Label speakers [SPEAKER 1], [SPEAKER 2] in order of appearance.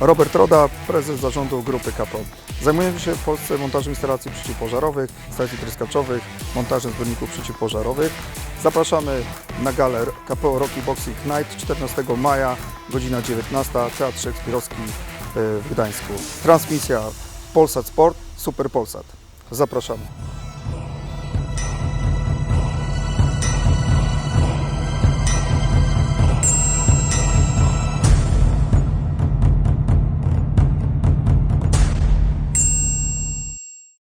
[SPEAKER 1] Robert Roda, prezes zarządu grupy KPO. Zajmujemy się w Polsce montażem instalacji przeciwpożarowych, instalacji tryskaczowych, montażem zbiorników przeciwpożarowych. Zapraszamy na galę KPO Rocky Boxing Night 14 maja, godzina 19, Teatr Szekspirowski e, w Gdańsku. Transmisja Polsat Sport, Super Polsat. Zapraszamy.